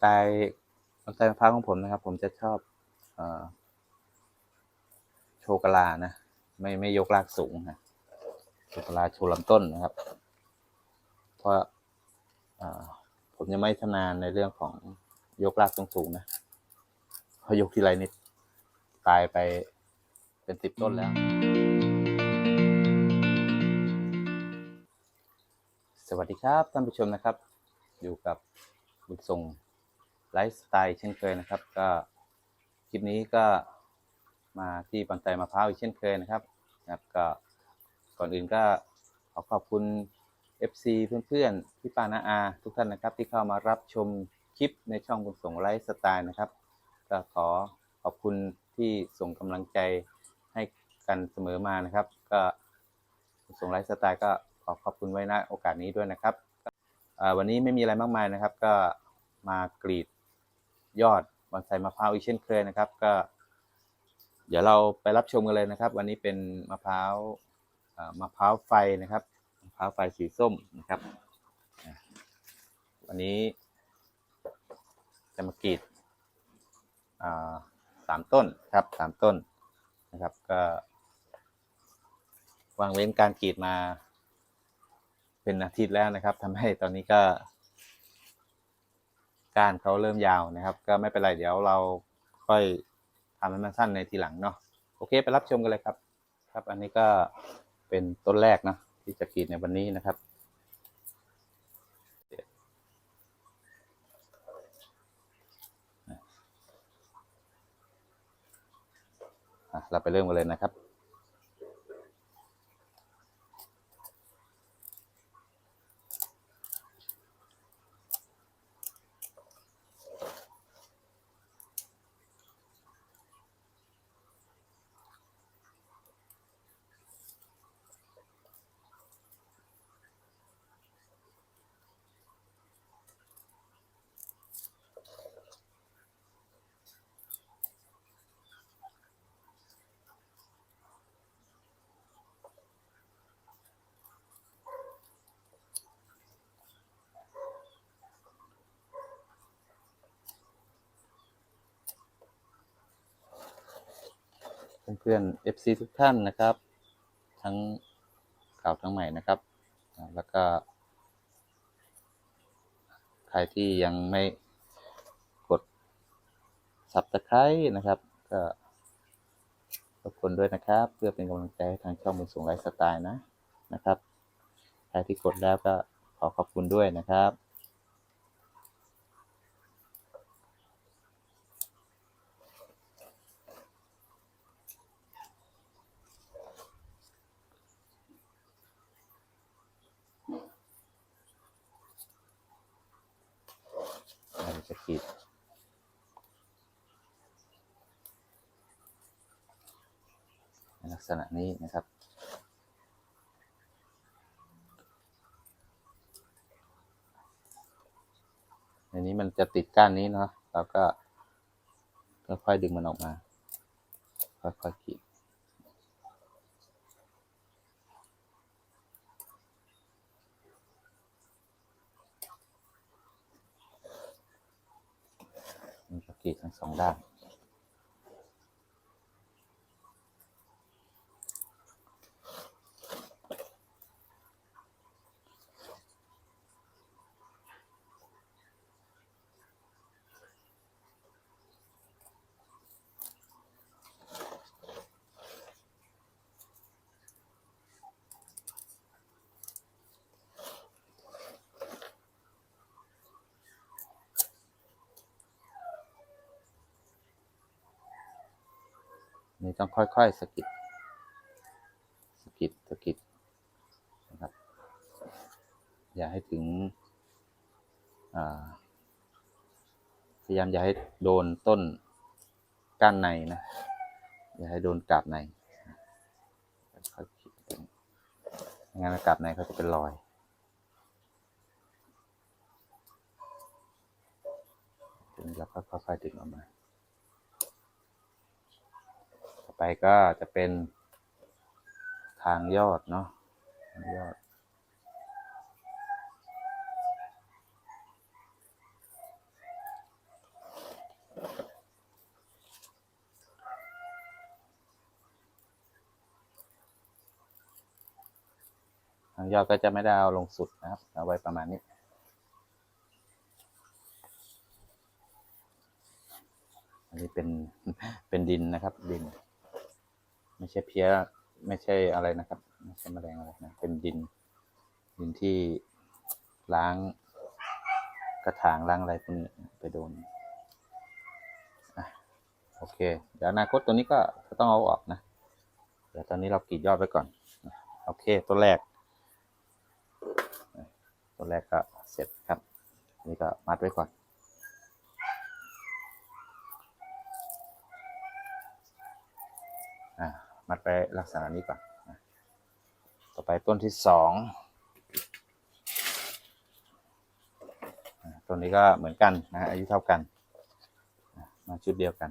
ไตล์สไตล์มะพร้าวของผมนะครับ ผมจะชอบเอโชกลานะไม่ไม่ยกรากสูงนะโชกลาโชว์ลำต้นนะครับ เพราะผมยังไม่ชำนาญในเรื่องของยกรากสูงๆนะพอยกทีไรนิดตายไปเป็นสิบต้นแล้ว สวัสดีครับท่านผู้ชมนะครับ อยู่กับบุญทรง ไลฟ์สไตล์เช่นเคยนะครับ ก็คลิปนี้ก็มาที่บันไดมะพร้าวอีกเช่นเคยนะครับนะครับ ก็ก่อนอื่นก็ขอขอบคุณ FC เพื่อนๆพี่ปานาอา ทุกท่านนะครับ ที่เข้ามารับชมคลิปในช่องบุญส่งไลฟ์สไตล์นะครับ ก็ขอขอบคุณที่ส่งกำลังใจให้กันเสมอมานะครับ ก็ส่งไลฟ์สไตล์ก็ขอขอบคุณไว้ณโอกาสนี้ด้วยนะครับวันนี้ไม่มีอะไรมากมายนะครับ ก็มากรีด ยอดบอนไซมะพร้าวอีกเช่นเคยนะครับ ก็ เดี๋ยวเราไปรับชมกันเลยนะครับ วันนี้เป็นมะพร้าวมะพร้าวไฟนะครับมะพร้าวไฟสีส้มนะครับ วันนี้ จะมากรีดสามต้นครับสามต้นนะครับ ก็วางเว้นการกรีดมา เป็นอาทิตย์แล้วนะครับทำให้ตอนนี้ก็ ก้านเขาเริ่มยาวนะครับ ก็ไม่เป็นไรเดี๋ยวเราค่อยทำให้มันสั้นในทีหลังเนาะโอเค ไปรับชมกันเลยครับ ครับ อันนี้ก็เป็นต้นแรกนะที่จะกรีดในวันนี้นะครับเราไปเริ่มกันเลยนะครับ เพื่อนๆ FC ทุกท่านนะครับ ทั้งเก่าทั้งใหม่นะครับ แล้วก็ ใครที่ยังไม่กด subscribe นะครับ ก็รบกวนด้วยนะครับ เพื่อเป็นกำลังใจให้ทางช่องบุญสูงไลฟ์สไตล์นะนะครับ ใครที่กดแล้วก็ขอขอบคุณด้วยนะครับ จะกรีดในลักษณะนี้นะครับในนี้มันจะติดก้านนี้เนาะเราก็ค่อยๆดึงมันออกมา ค่อยๆกรีดมันจะ กรีดทั้งสองด้าน นี่ต้องค่อยๆสกิดสกิดสกิดนะครับ อย่าให้ถึงพยายามอย่าให้โดนต้นก้านในนะ อย่าให้โดนกาบในค่อยๆขีดไปไม่งั้นกาบในเขาจะเป็นรอยทีนี้เราก็ค่อยๆดึงออกมา ไปก็จะเป็นทางยอดเนาะยอด ทางยอดก็จะไม่ได้เอาลงสุดนะครับ เอาไว้ประมาณนี้อันนี้เป็นเป็นดินนะครับดิน ไม่ใช่เพี้ยไม่ใช่อะไรนะครับไม่ใช่แมลงอะไรนะเป็นดิน ดินที่ล้างกระถางล้างอะไรพวกนี้ไปโดนโอเค เดี๋ยวอนาคตตัวนี้ก็ก็ต้องเอาออกนะ เดี๋ยวตอนนี้เรากรีดยอดไว้ก่อน โอเค ตัวแรก ตัวแรกก็เสร็จครับ นี่ก็มัดไว้ก่อน อ่า มัดไปลักษณะนี้ก่อนต่อไปต้นที่สองต้นนี้ก็เหมือนกันนะฮะอายุเท่ากันมาชุดเดียวกัน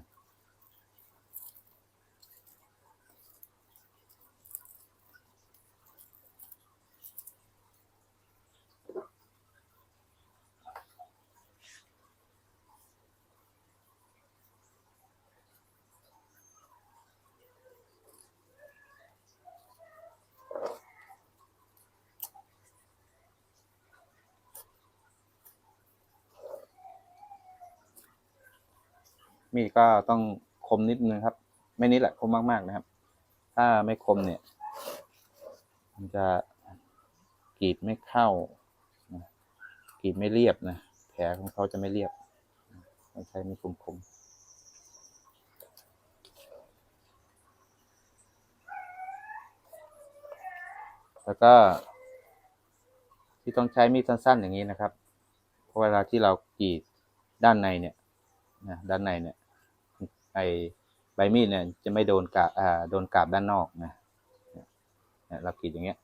มีดก็ต้องคมนิดนึงครับ ไม่นิดแหละคมมากๆนะครับ ถ้าไม่คมเนี่ย มันจะกรีดไม่เข้านะกรีดไม่เรียบนะแผลของเขาจะไม่เรียบต้องใช้มีดคมๆแล้วก็ที่ต้องใช้มีดสั้นๆอย่างนี้นะครับ เพราะเวลาที่เรากรีดด้านในเนี่ย นะด้านในเนี่ยไอใบมีดเนี่ยจะไม่โดนกาบอ่าโดนกาบด้านนอกนะเนี่ยเรากรีดอย่างเงี้ย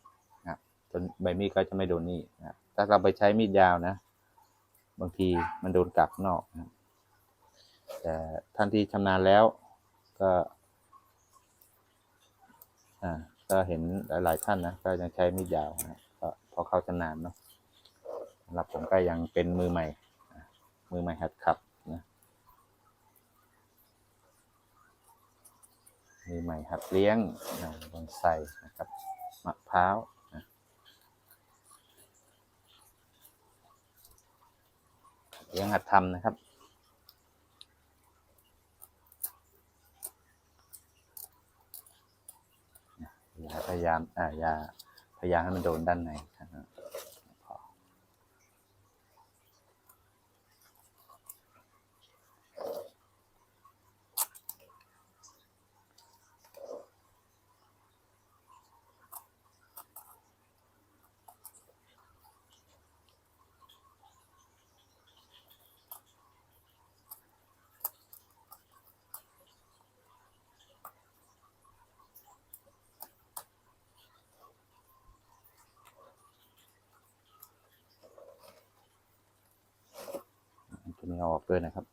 นะจนใบมีดก็จะไม่โดนนี่นะถ้าเราไปใช้มีดยาวนะ บางทีมันโดนกาบนอกนะแต่ท่านที่ชำนาญแล้วก็อ่าก็เห็นหลาย ๆ ท่านนะก็ยังใช้มีดยาวนะก็พอเข้าชำนาญเนาะสำหรับผมก็ยังเป็นมือใหม่ มือใหม่หัดขับีใหม่หัดเลี้ยงนะบอนไซนะครับมะพร้าวนะเลี้ยงหัดทำนะครับอย่าพยายามอ่าอย่าพยายามให้มันโดนด้านในนะครับพอตัวนี้เออกด้วยนะครับ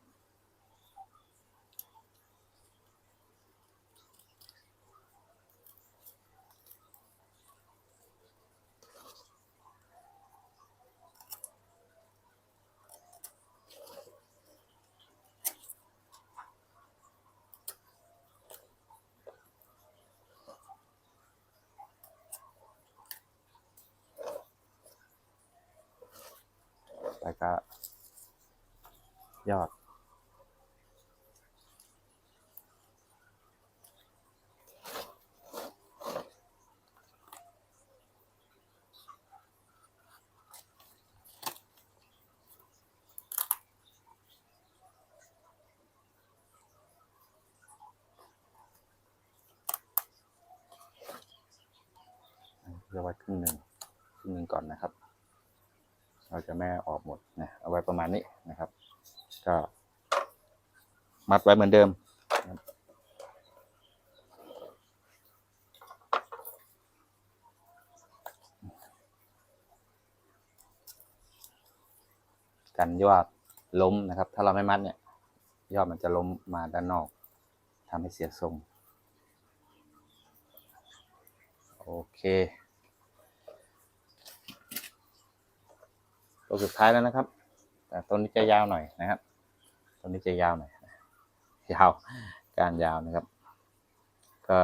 ไปก็ ยอดเอาไว้ครึ่งหนึ่งครึ่งหนึ่งก่อนนะครับ เราจะไม่ออกหมดนะเอาไว้ประมาณนี้นะครับ ก็ มัดไว้เหมือนเดิม กันยอดล้มนะครับ ถ้าเราไม่มัดเนี่ย ยอดมันจะล้มมาด้านนอกทำให้เสียทรง โอเคตัวสุดท้ายแล้วนะครับ แต่ต้นนี้จะยาวหน่อยนะครับ ต้นนี้จะยาวหน่อยยาวการยาวนะครับ ก็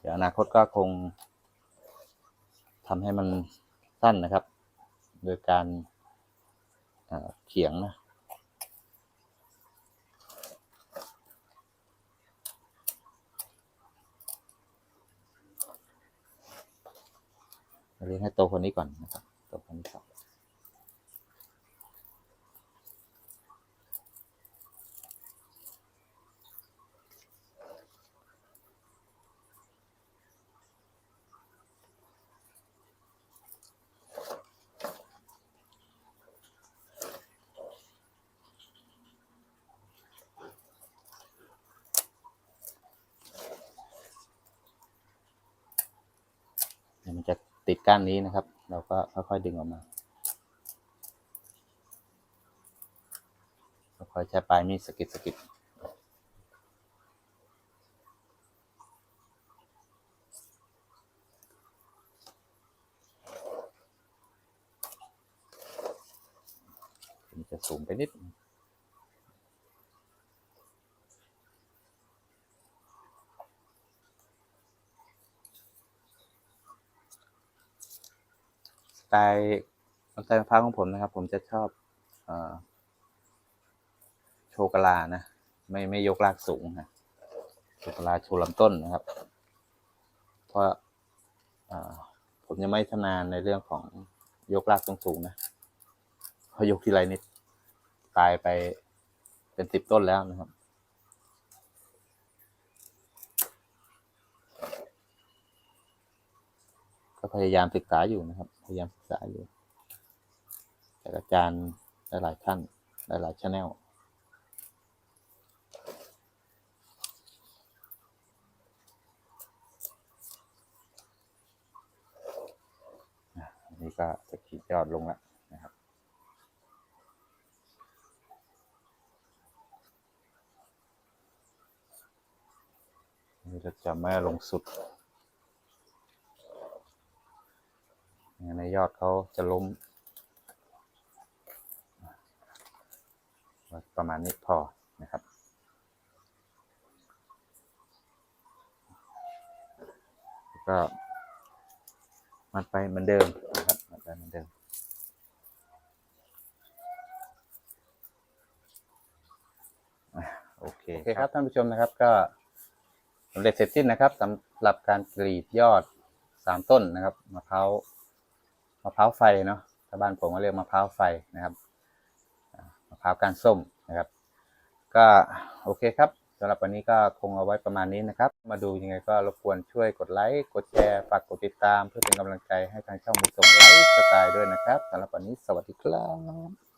เดี๋ยวอนาคตก็คงทำให้มันสั้นนะครับ โดยการเอ่อเขียงนะเรียนให้โตคนนี้ก่อนนะครับโตคนนี้ก่อน ติดก้านนี้นะครับ เราก็ค่อยๆดึงออกมาค่อยๆใช้ปลายมีดสะกิดสกิดมันจะสูงไปนิด ไตล์สไตล์มะพร้าวของผมนะครับ ผมจะชอบอโชกลานะ ไม่ไม่ยกรากสูงนะโชกลาโชว์ลำต้นนะครับ เพราะผมยังไม่ชำนาญในเรื่องของยกรากสูงๆนะพอยกทีไรนิดตายไปเป็นสิบต้นแล้วนะครับก็พยายามศึกษาอยู่นะครับ พยายามศึกาอยู่จากอาจารย์หลายๆท่านหลายๆชแนลนนี้ก็จะขีดยอดลงแล้วนะครับ นี่เราจะไม่ลงสุด ในยอดเขาจะล้ม ประมาณนี้พอนะครับ ก็มัดไปเหมือนเดิมนะครับมัดไปเหมือนเดิมโอเคโอเคครับท่านผู้ชมนะครับก็สำเร็จเสร็จสิ้นนะครับสำหรับการกรีดยอดสามต้นนะครับมะพร้าว มะพร้าวไฟเนาะชาวบ้านผมก็เรียกมะพร้าวไฟนะครับมะพร้าวก้านส้มนะครับ ก็โอเคครับสำหรับวันนี้ก็คงเอาไว้ประมาณนี้นะครับ มาดูยังไงก็รบกวนช่วยกดไลค์กดแชร์ฝากกดติดตาม เพื่อเป็นกำลังใจให้ทางช่องมุส่งไลฟ์สไตล์ด้วยนะครับสำหรับวันนี้สวัสดีครับ